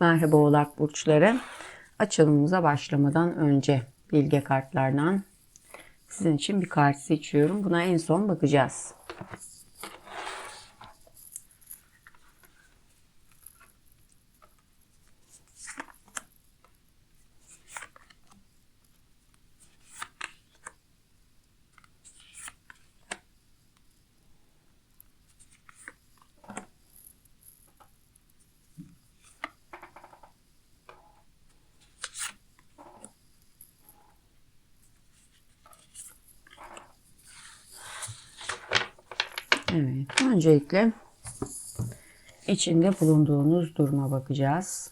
Merhaba Oğlak Burçları. Açılımımıza başlamadan önce bilge kartlardan sizin için bir kart seçiyorum. Buna en son bakacağız. Evet, öncelikle içinde bulunduğunuz duruma bakacağız.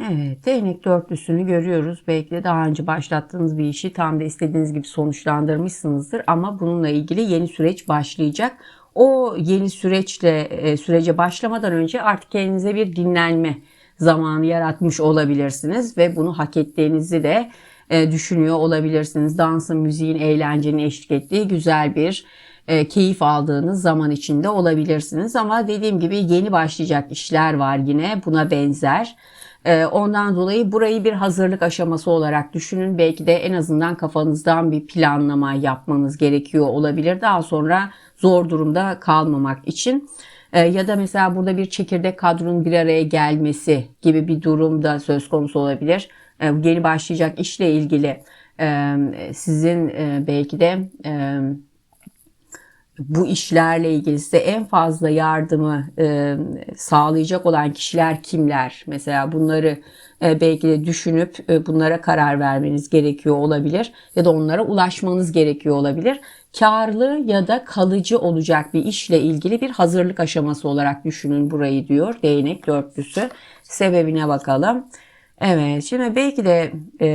Evet, değnek dörtlüsünü görüyoruz. Belki de daha önce başlattığınız bir işi tam da istediğiniz gibi sonuçlandırmışsınızdır ama bununla ilgili yeni süreç başlayacak. O yeni süreçle e, sürece başlamadan önce artık kendinize bir dinlenme zamanı yaratmış olabilirsiniz ve bunu hak ettiğinizi de e, düşünüyor olabilirsiniz. Dansın, müziğin, eğlencenin eşlik ettiği güzel bir e, keyif aldığınız zaman içinde olabilirsiniz. Ama dediğim gibi yeni başlayacak işler var yine buna benzer. E, ondan dolayı burayı bir hazırlık aşaması olarak düşünün. Belki de en azından kafanızdan bir planlama yapmanız gerekiyor olabilir. Daha sonra zor durumda kalmamak için. E, ya da mesela burada bir çekirdek kadronun bir araya gelmesi gibi bir durum da söz konusu olabilir. E, yeni başlayacak işle ilgili e, sizin e, belki de e, bu işlerle ilgili size en fazla yardımı sağlayacak olan kişiler kimler? Mesela bunları belki de düşünüp bunlara karar vermeniz gerekiyor olabilir ya da onlara ulaşmanız gerekiyor olabilir. Karlı ya da kalıcı olacak bir işle ilgili bir hazırlık aşaması olarak düşünün burayı diyor değnek dörtlüsü. Sebebine bakalım. Evet şimdi belki de e,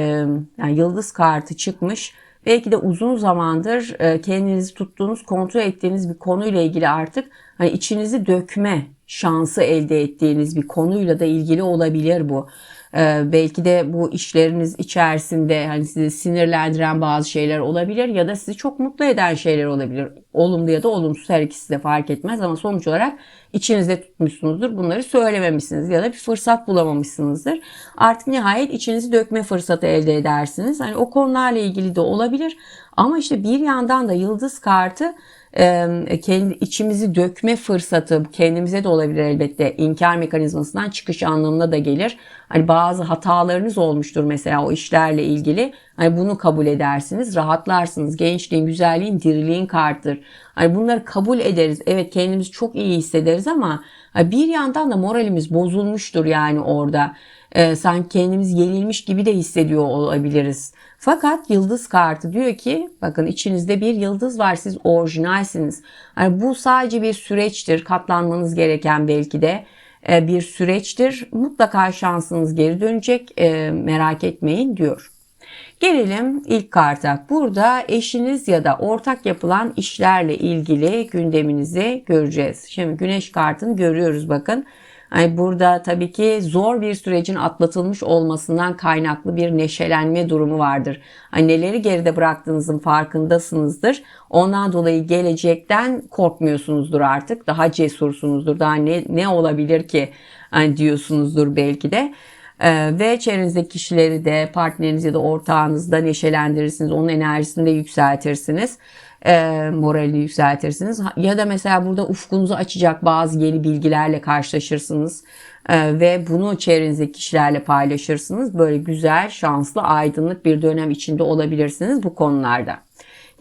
yani yıldız kartı çıkmış Belki de uzun zamandır e, kendinizi tuttuğunuz, kontrol ettiğiniz bir konuyla ilgili artık hani içinizi dökme şansı elde ettiğiniz bir konuyla da ilgili olabilir bu. Ee, belki de bu işleriniz içerisinde hani sizi sinirlendiren bazı şeyler olabilir ya da sizi çok mutlu eden şeyler olabilir. Olumlu ya da olumsuz her ikisi de fark etmez ama sonuç olarak içinizde tutmuşsunuzdur. Bunları söylememişsiniz ya da bir fırsat bulamamışsınızdır. Artık nihayet içinizi dökme fırsatı elde edersiniz. Hani o konularla ilgili de olabilir. Ama işte bir yandan da yıldız kartı kendi içimizi dökme fırsatı kendimize de olabilir elbette inkar mekanizmasından çıkış anlamına da gelir. Hani bazı hatalarınız olmuştur mesela o işlerle ilgili. Hani bunu kabul edersiniz, rahatlarsınız. Gençliğin, güzelliğin, diriliğin kartıdır. Hani bunları kabul ederiz. Evet kendimizi çok iyi hissederiz ama bir yandan da moralimiz bozulmuştur yani orada. Ee, sanki kendimiz yenilmiş gibi de hissediyor olabiliriz. Fakat yıldız kartı diyor ki bakın içinizde bir yıldız var siz orijinalsiniz. Yani bu sadece bir süreçtir katlanmanız gereken belki de e, bir süreçtir. Mutlaka şansınız geri dönecek e, merak etmeyin diyor. Gelelim ilk karta. Burada eşiniz ya da ortak yapılan işlerle ilgili gündeminizi göreceğiz. Şimdi güneş kartını görüyoruz bakın. Yani burada tabii ki zor bir sürecin atlatılmış olmasından kaynaklı bir neşelenme durumu vardır. Hani neleri geride bıraktığınızın farkındasınızdır. Ondan dolayı gelecekten korkmuyorsunuzdur artık. Daha cesursunuzdur. Daha ne, ne olabilir ki hani diyorsunuzdur belki de. Ee, ve çevrenizdeki kişileri de partneriniz ya da ortağınızı da neşelendirirsiniz. Onun enerjisini de yükseltirsiniz e, moralini yükseltirsiniz. Ya da mesela burada ufkunuzu açacak bazı yeni bilgilerle karşılaşırsınız e, ve bunu çevrenizdeki kişilerle paylaşırsınız. Böyle güzel, şanslı, aydınlık bir dönem içinde olabilirsiniz bu konularda.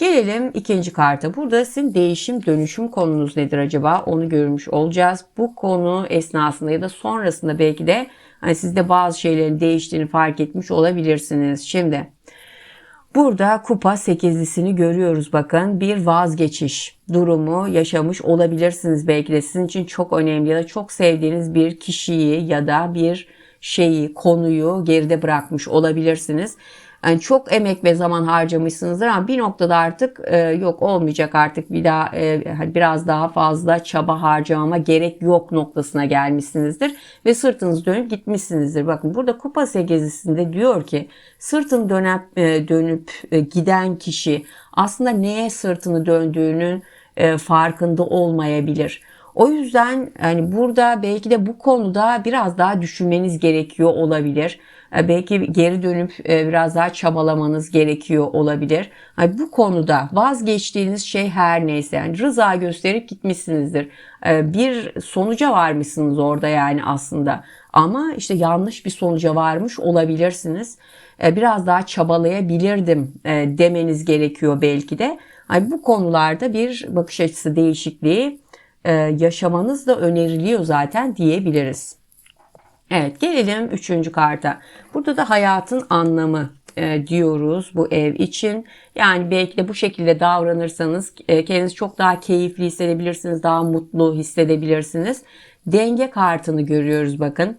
Gelelim ikinci karta. Burada sizin değişim dönüşüm konunuz nedir acaba? Onu görmüş olacağız. Bu konu esnasında ya da sonrasında belki de hani sizde bazı şeylerin değiştiğini fark etmiş olabilirsiniz. Şimdi Burada kupa sekizlisini görüyoruz bakın. Bir vazgeçiş durumu yaşamış olabilirsiniz belki de sizin için çok önemli ya da çok sevdiğiniz bir kişiyi ya da bir şeyi, konuyu geride bırakmış olabilirsiniz. Yani çok emek ve zaman harcamışsınızdır ama bir noktada artık e, yok olmayacak artık bir daha e, hani biraz daha fazla çaba harcamama gerek yok noktasına gelmişsinizdir ve sırtınız dönüp gitmişsinizdir. Bakın burada kupa segezisinde diyor ki sırtın dönüp e, dönüp e, giden kişi aslında neye sırtını döndüğünün e, farkında olmayabilir. O yüzden hani burada belki de bu konuda biraz daha düşünmeniz gerekiyor olabilir. E, belki geri dönüp e, biraz daha çabalamanız gerekiyor olabilir. Hani bu konuda vazgeçtiğiniz şey her neyse yani rıza gösterip gitmişsinizdir. E, bir sonuca varmışsınız orada yani aslında. Ama işte yanlış bir sonuca varmış olabilirsiniz. Biraz daha çabalayabilirdim demeniz gerekiyor belki de. Hani bu konularda bir bakış açısı değişikliği yaşamanız da öneriliyor zaten diyebiliriz. Evet gelelim üçüncü karta. Burada da hayatın anlamı e, diyoruz bu ev için. Yani belki de bu şekilde davranırsanız e, kendinizi çok daha keyifli hissedebilirsiniz, daha mutlu hissedebilirsiniz. Denge kartını görüyoruz bakın. E,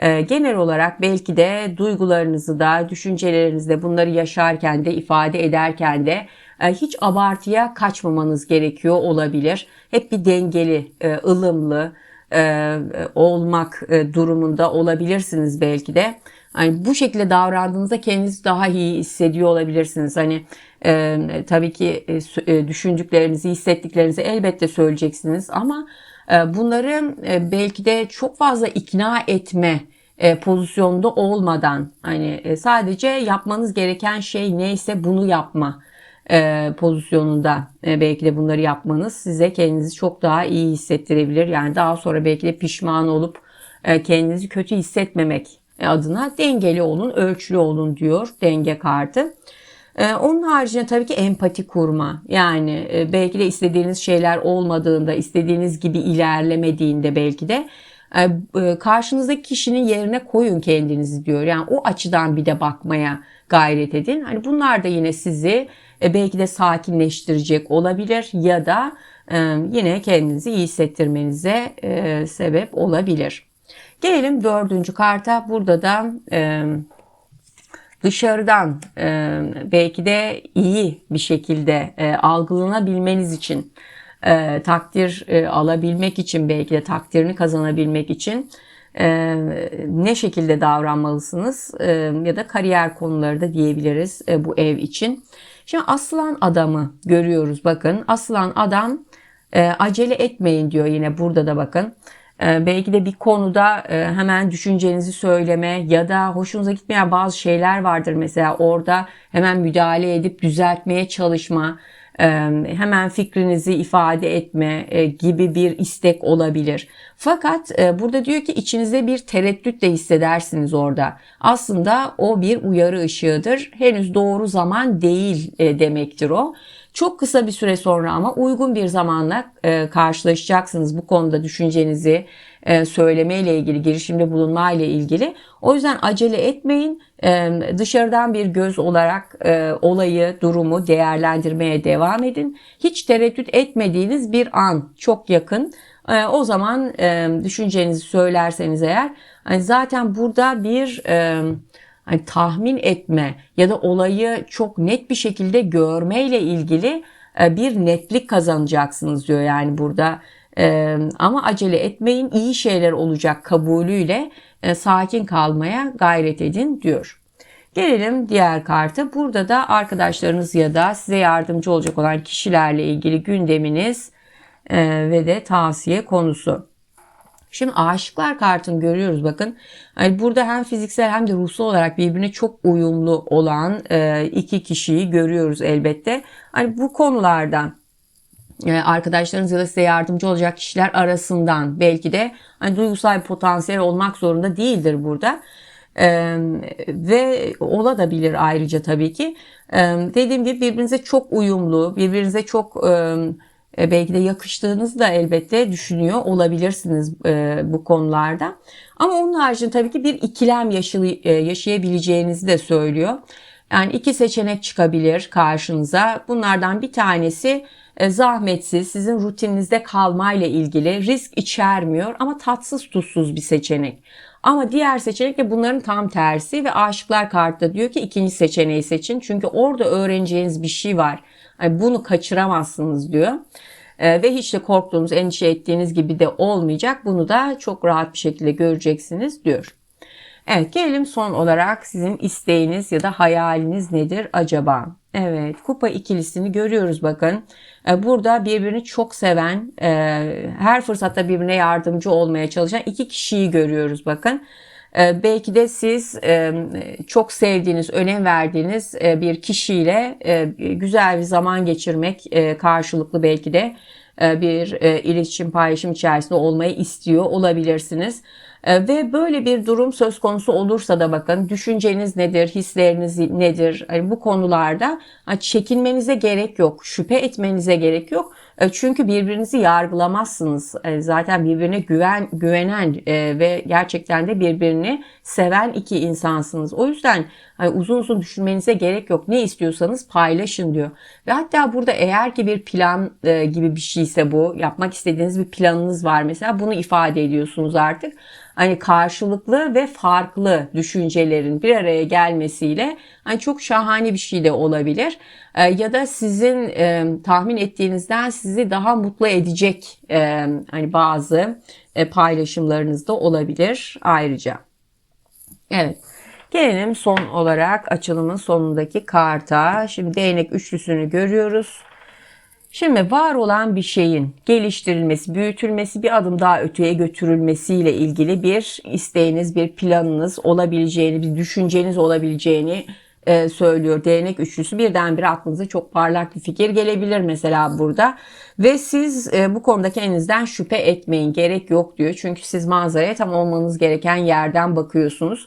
genel olarak belki de duygularınızı da, düşüncelerinizi de bunları yaşarken de, ifade ederken de e, hiç abartıya kaçmamanız gerekiyor olabilir. Hep bir dengeli, e, ılımlı, e, olmak durumunda olabilirsiniz belki de. Hani bu şekilde davrandığınızda kendinizi daha iyi hissediyor olabilirsiniz. Hani e, tabii ki e, e düşündüklerinizi, hissettiklerinizi elbette söyleyeceksiniz ama e, bunları e, belki de çok fazla ikna etme e, pozisyonda olmadan hani e, sadece yapmanız gereken şey neyse bunu yapma e, pozisyonunda e, belki de bunları yapmanız size kendinizi çok daha iyi hissettirebilir. Yani daha sonra belki de pişman olup e, kendinizi kötü hissetmemek adına dengeli olun, ölçülü olun diyor denge kartı. E, onun haricinde tabii ki empati kurma. Yani e, belki de istediğiniz şeyler olmadığında, istediğiniz gibi ilerlemediğinde belki de e, e, karşınızdaki kişinin yerine koyun kendinizi diyor. Yani o açıdan bir de bakmaya gayret edin. Hani bunlar da yine sizi e, belki de sakinleştirecek olabilir ya da e, yine kendinizi iyi hissettirmenize e, sebep olabilir. Gelelim dördüncü karta. Burada da dışarıdan belki de iyi bir şekilde algılanabilmeniz için takdir alabilmek için belki de takdirini kazanabilmek için ne şekilde davranmalısınız ya da kariyer konuları da diyebiliriz bu ev için. Şimdi aslan adamı görüyoruz bakın. Aslan adam e, acele etmeyin diyor yine burada da bakın. E, belki de bir konuda e, hemen düşüncenizi söyleme ya da hoşunuza gitmeyen bazı şeyler vardır mesela orada hemen müdahale edip düzeltmeye çalışma hemen fikrinizi ifade etme gibi bir istek olabilir. Fakat burada diyor ki içinizde bir tereddüt de hissedersiniz orada. Aslında o bir uyarı ışığıdır. Henüz doğru zaman değil demektir o. Çok kısa bir süre sonra ama uygun bir zamanla karşılaşacaksınız bu konuda düşüncenizi e, söyleme ile ilgili, girişimde bulunma ile ilgili. O yüzden acele etmeyin. E, dışarıdan bir göz olarak e, olayı, durumu değerlendirmeye devam edin. Hiç tereddüt etmediğiniz bir an çok yakın. O zaman düşüncenizi söylerseniz eğer hani zaten burada bir hani tahmin etme ya da olayı çok net bir şekilde görme ile ilgili bir netlik kazanacaksınız diyor yani burada ee, ama acele etmeyin iyi şeyler olacak kabulüyle e, sakin kalmaya gayret edin diyor. Gelelim diğer kartı. Burada da arkadaşlarınız ya da size yardımcı olacak olan kişilerle ilgili gündeminiz e, ve de tavsiye konusu. Şimdi aşıklar kartını görüyoruz bakın. Yani burada hem fiziksel hem de ruhsal olarak birbirine çok uyumlu olan e, iki kişiyi görüyoruz elbette. Hani bu konulardan e, arkadaşlarınız ya da size yardımcı olacak kişiler arasından belki de hani duygusal bir potansiyel olmak zorunda değildir burada. Ee, ve olabilir ayrıca tabii ki. Ee, dediğim gibi birbirinize çok uyumlu, birbirinize çok e, belki de yakıştığınızı da elbette düşünüyor olabilirsiniz e, bu konularda. Ama onun haricinde tabii ki bir ikilem yaşay- e, yaşayabileceğinizi de söylüyor. Yani iki seçenek çıkabilir karşınıza. Bunlardan bir tanesi e, zahmetsiz, sizin rutininizde kalmayla ilgili risk içermiyor ama tatsız tuzsuz bir seçenek. Ama diğer seçenek de bunların tam tersi ve aşıklar kartta diyor ki ikinci seçeneği seçin. Çünkü orada öğreneceğiniz bir şey var. Yani bunu kaçıramazsınız diyor. Ee, ve hiç de korktuğunuz, endişe ettiğiniz gibi de olmayacak. Bunu da çok rahat bir şekilde göreceksiniz diyor. Evet gelelim son olarak sizin isteğiniz ya da hayaliniz nedir acaba? Evet kupa ikilisini görüyoruz bakın. E, Burada birbirini çok seven, e, her fırsatta birbirine yardımcı olmaya çalışan iki kişiyi görüyoruz bakın. E, Belki de siz e, çok sevdiğiniz, önem verdiğiniz e, bir kişiyle e, güzel bir zaman geçirmek karşılıklı belki de bir iletişim paylaşım içerisinde olmayı istiyor olabilirsiniz. Ve böyle bir durum söz konusu olursa da bakın düşünceniz nedir, hisleriniz nedir? Hani bu konularda çekinmenize gerek yok, şüphe etmenize gerek yok. E, Çünkü birbirinizi yargılamazsınız. E, Zaten birbirine güven güvenen e, ve gerçekten de birbirini seven iki insansınız. O yüzden hani uzun uzun düşünmenize gerek yok. Ne istiyorsanız paylaşın diyor. Ve hatta burada eğer ki bir plan gibi bir şeyse bu, yapmak istediğiniz bir planınız var mesela bunu ifade ediyorsunuz artık. Hani karşılıklı ve farklı düşüncelerin bir araya gelmesiyle hani çok şahane bir şey de olabilir. E, ya da sizin e, tahmin ettiğinizden sizi daha mutlu edecek e, hani bazı e, paylaşımlarınız da olabilir ayrıca. Evet. Gelelim son olarak açılımın sonundaki karta. Şimdi değnek üçlüsünü görüyoruz. Şimdi var olan bir şeyin geliştirilmesi, büyütülmesi, bir adım daha öteye götürülmesiyle ilgili bir isteğiniz, bir planınız olabileceğini, bir düşünceniz olabileceğini e, söylüyor değnek üçlüsü. Birdenbire aklınıza çok parlak bir fikir gelebilir mesela burada. Ve siz e, bu konuda kendinizden şüphe etmeyin, gerek yok diyor. Çünkü siz manzaraya tam olmanız gereken yerden bakıyorsunuz.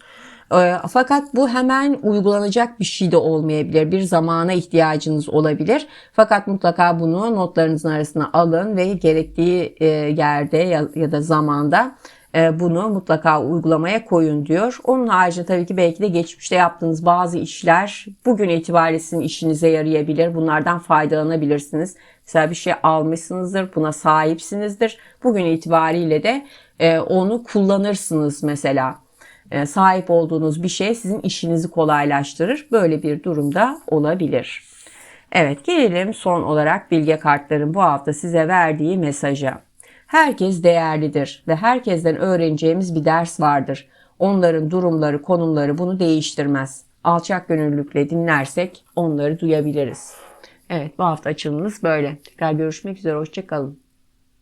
E, Fakat bu hemen uygulanacak bir şey de olmayabilir. Bir zamana ihtiyacınız olabilir. Fakat mutlaka bunu notlarınızın arasına alın ve gerektiği e, yerde ya, da zamanda e, bunu mutlaka uygulamaya koyun diyor. Onun haricinde tabii ki belki de geçmişte yaptığınız bazı işler bugün itibariyle sizin işinize yarayabilir. Bunlardan faydalanabilirsiniz. Mesela bir şey almışsınızdır, buna sahipsinizdir. Bugün itibariyle de e, onu kullanırsınız mesela sahip olduğunuz bir şey sizin işinizi kolaylaştırır. Böyle bir durumda olabilir. Evet gelelim son olarak bilge kartların bu hafta size verdiği mesaja. Herkes değerlidir ve herkesten öğreneceğimiz bir ders vardır. Onların durumları, konumları bunu değiştirmez. Alçak gönüllülükle dinlersek onları duyabiliriz. Evet bu hafta açılımımız böyle. Tekrar görüşmek üzere. Hoşçakalın.